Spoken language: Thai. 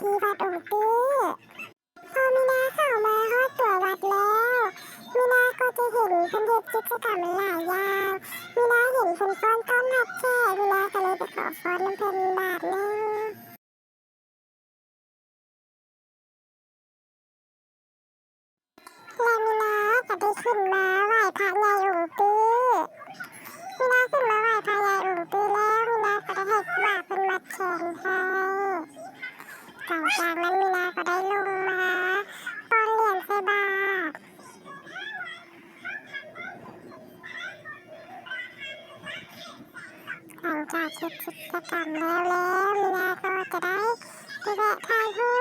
ที่วัดองค์ตื้อพอมีนาเข้ามาฮอดตัววัดแล้วมีนาก็จะเห็นเพิ่นเฮ็ดกิจกรรมหลายอย่างมีนาเห็นเพิ่นฟ้อนต้อนรับแขกมีนาก็เลยไปขอฟ้อนน้ำเพิ่นบาทหนึงและมีนาก็ได้ขึ้นมาไหว้พระใหญ่องค์ตื้อมีนาขึ้นมาไหว้พระใหญ่องค์ตื้อแล้วมีนาก็ได้ให้ว่าเป็นมัดแขนให้ หลังจากนั้นมีนาก็ได้ลงมาป้อนเหรียญใส่บาตรหลังจากเสร็จกิจกรรมแล้วแล้วมีนาก็จะได้ไปแวะถ่ายรู